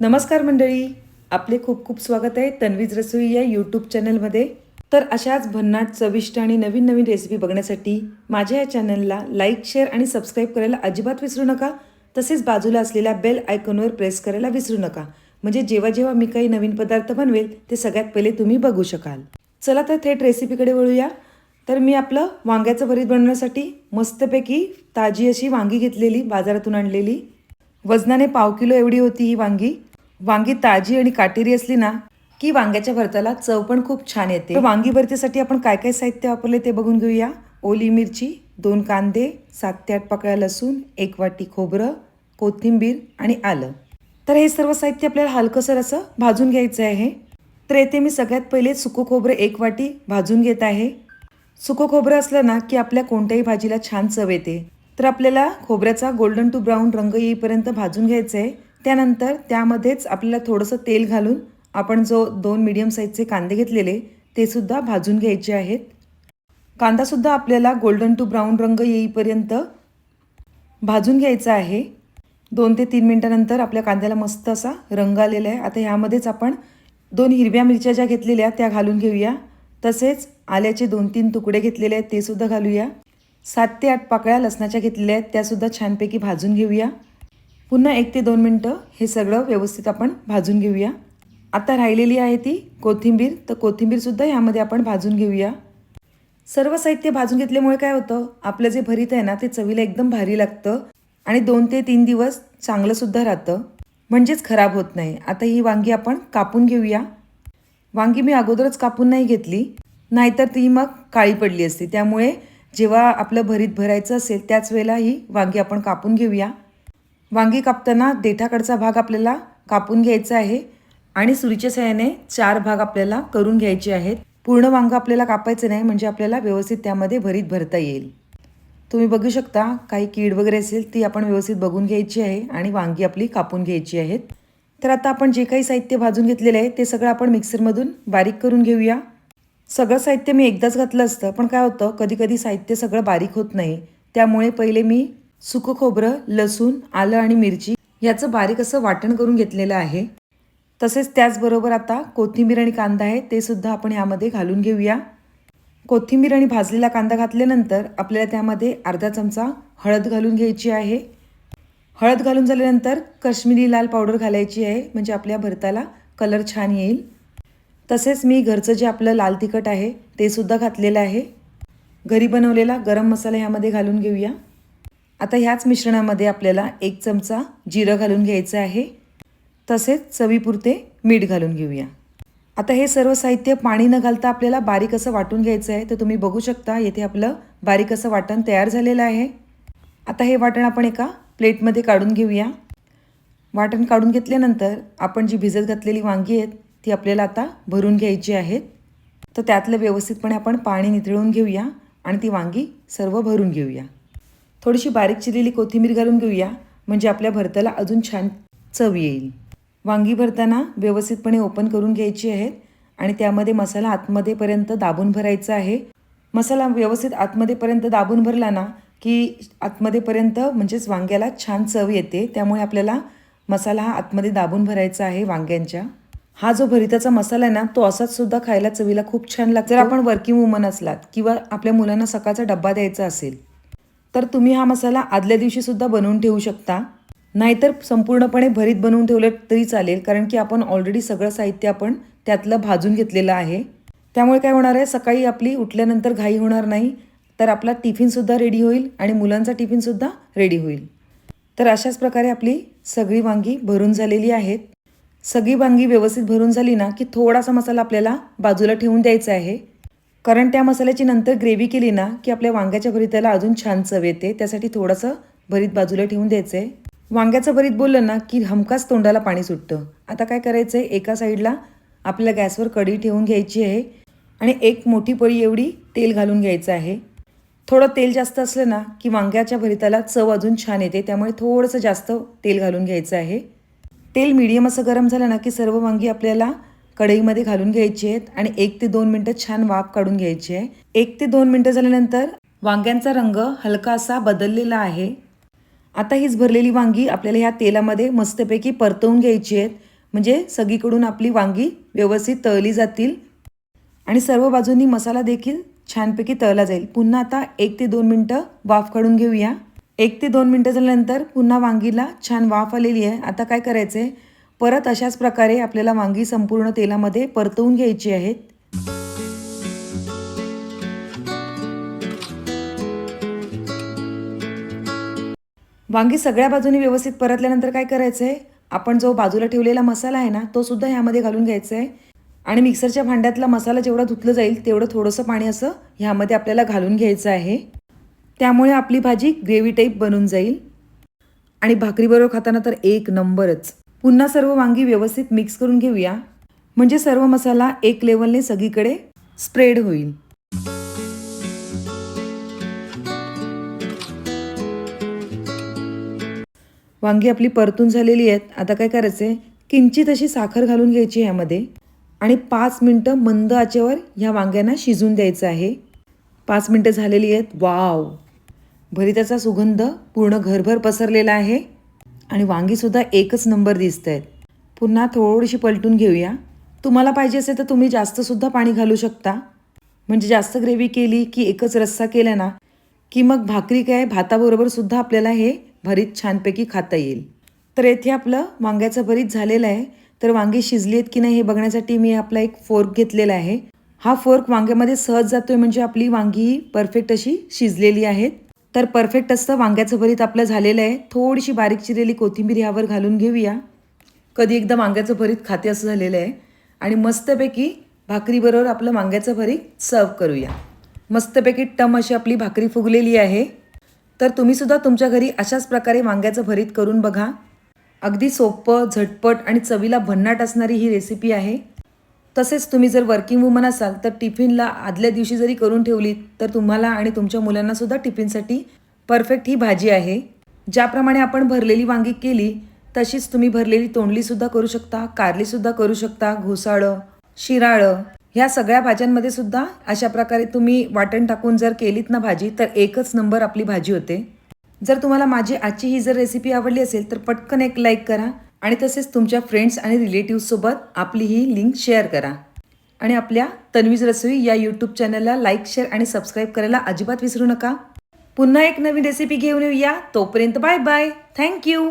नमस्कार मंडळी आपले खूप खूप स्वागत आहे तन्वीज रसोई या यूट्यूब चॅनलमध्ये. तर अशाच भन्नाट चविष्ट आणि नवीन नवीन रेसिपी बघण्यासाठी माझ्या या चॅनलला लाईक शेअर आणि सबस्क्राईब करायला अजिबात विसरू नका. तसेच बाजूला असलेल्या बेल आयकॉनवर प्रेस करायला विसरू नका. म्हणजे जेव्हा जेव्हा मी काही नवीन पदार्थ बनवेल ते सगळ्यात पहिले तुम्ही बघू शकाल. चला तर थेट रेसिपीकडे वळूया. तर मी आपलं वांग्याचं भरीत बनवण्यासाठी मस्तपैकी ताजी अशी वांगी घेतलेली बाजारातून आणलेली. वजनाने पाव किलो एवढी होती ही वांगी. वांगी ताजी आणि काटेरी असली ना की वांग्याच्या भरताला चव पण खूप छान येते. वांगी भरतीसाठी आपण काय काय साहित्य वापरले ते बघून घेऊया. ओली मिरची दोन कांदे सात ते आठ पाकळ्या लसूण एक वाटी खोबरं कोथिंबीर आणि आलं. तर हे सर्व साहित्य आपल्याला हलकंसर असं भाजून घ्यायचं आहे. तर येथे मी सगळ्यात पहिले सुकं खोबरं एक वाटी भाजून घेत आहे. सुकं खोबरं असलं ना की आपल्या कोणत्याही भाजीला छान चव येते. तर आपल्याला खोबऱ्याचा गोल्डन टू ब्राऊन रंग येईपर्यंत भाजून घ्यायचं आहे त्यानंतर त्यामध्येच आपल्याला थोडंसं तेल घालून आपण जो दोन मीडियम साईजचे कांदे घेतलेले ते सुद्धा भाजून घ्यायचे आहेत. कांदासुद्धा आपल्याला गोल्डन टू ब्राऊन रंग येईपर्यंत भाजून घ्यायचा आहे. दोन ते तीन मिनटानंतर आपल्या कांद्याला मस्त असा रंग आलेला आहे. आता ह्यामध्येच आपण दोन हिरव्या मिरच्या ज्या घेतलेल्या त्या घालून घेऊया. तसेच आल्याचे दोन तीन तुकडे घेतलेले आहेत ते सुद्धा घालूया. सात ते आठ पाकळ्या लसणाच्या घेतलेल्या आहेत त्यासुद्धा छानपैकी भाजून घेऊया. पुन्हा एक ते दोन मिनटं हे सगळं व्यवस्थित आपण भाजून घेऊया. आता राहिलेली आहे ती कोथिंबीर. तर कोथिंबीरसुद्धा यामध्ये आपण भाजून घेऊया. सर्व साहित्य भाजून घेतल्यामुळे काय होतं? आपलं जे भरीत आहे ना ते चवीला एकदम भारी लागतं आणि दोन ते तीन दिवस चांगलंसुद्धा राहतं. म्हणजेच खराब होत नाही. आता ही वांगी आपण कापून घेऊया. वांगी मी अगोदरच कापून नाही घेतली. नाहीतर ती मग काळी पडली असती. त्यामुळे जेव्हा आपलं भरीत भरायचं असेल त्याच वेळेला ही वांगी आपण कापून घेऊया. वांगी कापताना देठाकडचा भाग आपल्याला कापून घ्यायचा आहे आणि सुरीच्या सहाय्याने चार भाग आपल्याला करून घ्यायचे आहेत. पूर्ण वांग आपल्याला कापायचं नाही म्हणजे आपल्याला व्यवस्थित त्यामध्ये भरीत भरता येईल. तुम्ही बघू शकता काही कीड वगैरे असेल ती आपण व्यवस्थित बघून घ्यायची आहे आणि वांगी आपली कापून घ्यायची आहेत. तर आता आपण जे काही साहित्य भाजून घेतलेलं आहे ते सगळं आपण मिक्सरमधून बारीक करून घेऊया. सगळं साहित्य मी एकदाच घातलं असतं पण काय होतं कधी कधी साहित्य सगळं बारीक होत नाही. त्यामुळे पहिले मी सुकं खोबरं लसूण आलं आणि मिरची याचं बारीक असं वाटण करून घेतलेलं आहे. तसेच त्याचबरोबर आता कोथिंबीर आणि कांदा आहे ते सुद्धा आपण यामध्ये घालून घेऊया. कोथिंबीर आणि भाजलेला कांदा घातल्यानंतर आपल्याला त्यामध्ये अर्धा चमचा हळद घालून घ्यायची आहे. हळद घालून झाल्यानंतर काश्मीरी लाल पावडर घालायची आहे म्हणजे आपल्या भरताला कलर छान येईल. तसेच मी घरचं जे आपलं लाल तिखट आहे ते सुद्धा घातलेलं आहे. घरी बनवलेला गरम मसाला ह्यामध्ये घालून घेऊया. आता ह्याच मिश्रणामध्ये आपल्याला एक चमचा जिरं घालून घ्यायचं आहे. तसेच चवीपुरते मीठ घालून घेऊया. आता हे सर्व साहित्य पाणी न घालता आपल्याला बारीक असं वाटून घ्यायचं आहे. तर तुम्ही बघू शकता येथे आपलं बारीक असं वाटण तयार झालेलं आहे. आता हे वाटण आपण एका प्लेटमध्ये काढून घेऊया. वाटण काढून घेतल्यानंतर आपण जी भिजत घातलेली वांगी आहेत ती आपल्याला आता भरून घ्यायची आहेत. तर त्यातलं व्यवस्थितपणे आपण पाणी नितळून घेऊया आणि ती वांगी सर्व भरून घेऊया. थोडीशी बारीक चिरलेली कोथिंबीर घालून घेऊया. म्हणजे आपल्या भरताला अजून छान चव येईल. वांगी भरताना व्यवस्थितपणे ओपन करून घ्यायची आहेत आणि त्यामध्ये मसाला आतमध्येपर्यंत दाबून भरायचा आहे. मसाला व्यवस्थित आतमध्येपर्यंत दाबून भरला ना की आतमध्येपर्यंत म्हणजेच वांग्याला छान चव येते. त्यामुळे आपल्याला मसाला हा आतमध्ये दाबून भरायचा आहे वांग्यांच्या. हा जो भरिताचा मसाला आहे ना तो असाच सुद्धा खायला चवीला खूप छान लागतो. जर आपण वर्किंग वुमन असलात किंवा आपल्या मुलांना सकाळचा डब्बा द्यायचा असेल तर तुम्ही हा मसाला आदल्या दिवशीसुद्धा बनवून ठेवू शकता. नाहीतर संपूर्णपणे भरीत बनवून ठेवलं तरी चालेल कारण की आपण ऑलरेडी सगळं साहित्य आपण त्यातलं भाजून घेतलेलं आहे. त्यामुळे काय होणार आहे सकाळी आपली उठल्यानंतर घाई होणार नाही तर आपला टिफिनसुद्धा रेडी होईल आणि मुलांचा टिफिनसुद्धा रेडी होईल. तर अशाच प्रकारे आपली सगळी वांगी भरून झालेली आहेत. सगळी वांगी व्यवस्थित भरून झाली ना की थोडासा मसाला आपल्याला बाजूला ठेवून द्यायचा आहे. कारण त्या मसाल्याची नंतर ग्रेव्ही केली ना की आपल्या वांग्याच्या भरीताला अजून छान चव येते. त्यासाठी थोडंसं भरीत बाजूला ठेवून द्यायचं आहे वांग्याचं भरीत बोललं ना की हमखास तोंडाला पाणी सुटतं. आता काय करायचं आहे एका साईडला आपल्या गॅसवर कढी ठेवून घ्यायची आहे आणि एक मोठी पळी एवढी तेल घालून घ्यायचं आहे. थोडं तेल जास्त असलं ना की वांग्याच्या भरिताला चव अजून छान येते. त्यामुळे थोडंसं जास्त तेल घालून घ्यायचं आहे. तेल मिडियम असं गरम झालं ना की सर्व वांगी आपल्याला कढईमध्ये घालून घ्यायची आहेत आणि एक ते दोन मिनटं छान वाफ काढून घ्यायची आहे. एक ते दोन मिनटं झाल्यानंतर वांग्यांचा रंग हलका असा बदललेला आहे. आता हीच भरलेली वांगी आपल्याला ह्या तेलामध्ये मस्तपैकी परतवून घ्यायची आहेत. म्हणजे सगळीकडून आपली वांगी व्यवस्थित तळली जातील. आणि सर्व बाजूंनी मसाला देखील छानपैकी तळला जाईल. पुन्हा आता एक ते दोन मिनटं वाफ काढून घेऊया. एक ते दोन मिनटं झाल्यानंतर पुन्हा वांगीला छान वाफ आलेली आहे. आता काय करायचं आहे परत अशाच प्रकारे आपल्याला वांगी संपूर्ण तेलामध्ये परतवून घ्यायची आहेत वांगी सगळ्या बाजूनी व्यवस्थित परतल्यानंतर काय करायचं आहे आपण जो बाजूला ठेवलेला मसाला आहे ना तो सुद्धा ह्यामध्ये घालून घ्यायचा आहे आणि मिक्सरच्या भांड्यातला मसाला जेवढा धुतलं जाईल तेवढं थोडंसं पाणी असं ह्यामध्ये आपल्याला घालून घ्यायचं आहे. त्यामुळे आपली भाजी ग्रेव्ही टाईप बनून जाईल. आणि भाकरीबरोबर खाताना तर एक नंबरच. पुन्हा सर्व वांगी व्यवस्थित मिक्स करून घेऊया. म्हणजे सर्व मसाला एक लेवलने सगळीकडे स्प्रेड होईल. वांगी आपली परतून झालेली आहेत. आता काय करायचं आहे किंचित अशी साखर घालून घ्यायची ह्यामध्ये आणि पाच मिनटं मंद आचेवर ह्या वांग्यांना शिजून द्यायचं आहे. पाच मिनटं झालेली आहेत. वाव! भरिताचा सुगंध पूर्ण घरभर पसरलेला आहे. आणि वांगीसुद्धा एकच नंबर दिसत आहेत पुन्हा थोडीशी पलटून घेऊया. तुम्हाला पाहिजे असेल तर तुम्ही जास्तसुद्धा पाणी घालू शकता. म्हणजे जास्त ग्रेव्ही केली की एकच रस्सा केला ना की मग भाकरी काय भाताबरोबर सुद्धा आपल्याला हे भरीत छानपैकी खाता येईल. तर येथे आपलं वांग्याचं भरीत झालेलं आहे. तर वांगी शिजली आहेत की नाही हे बघण्यासाठी मी आपला एक फोर्क घेतलेला आहे. हा फोर्क वांग्यामध्ये सहज जातोय म्हणजे आपली वांगी परफेक्ट अशी शिजलेली आहेत. तर परफेक्ट असतं. वांग्याचं भरीत आपलं झालेलं आहे. थोडीशी बारीक चिरलेली कोथिंबीर ह्यावर घालून घेऊया. कधी एकदा वांग्याचं भरीत खाते असं झालेलं आहे. आणि मस्तपैकी भाकरीबरोबर आपलं वांग्याचं भरीत सर्व करूया. मस्तपैकी टम अशी आपली भाकरी फुगलेली आहे. तर तुम्हीसुद्धा तुमच्या घरी अशाच प्रकारे वांग्याचं भरीत करून बघा. अगदी सोपं झटपट आणि चवीला भन्नाट असणारी ही रेसिपी आहे. तसेच तुम्ही जर वर्किंग वुमन असाल तर टिफिनला आदल्या दिवशी जरी करून ठेवलीत तर तुम्हाला आणि तुमच्या मुलांनासुद्धा टिफिनसाठी परफेक्ट ही भाजी आहे. ज्याप्रमाणे आपण भरलेली वांगी केली तशीच तुम्ही भरलेली तोंडलीसुद्धा करू शकता कारलीसुद्धा करू शकता घोसाळं शिराळं ह्या सगळ्या भाज्यांमध्ये सुद्धा अशा प्रकारे तुम्ही वाटण टाकून जर केलीत ना भाजी तर एकच नंबर आपली भाजी होते. जर तुम्हाला माझी आजची ही जर रेसिपी आवडली असेल तर पटकन एक लाईक करा. आणि तसेच तुमच्या फ्रेंड्स आणि रिलेटिव्हसोबत आपली ही लिंक शेअर करा. आणि आपल्या तन्वीज रसोई या यूट्यूब चॅनलला लाईक शेअर आणि सबस्क्राईब करायला अजिबात विसरू नका. पुन्हा एक नवीन रेसिपी घेऊन येऊया. तोपर्यंत बाय बाय थँक्यू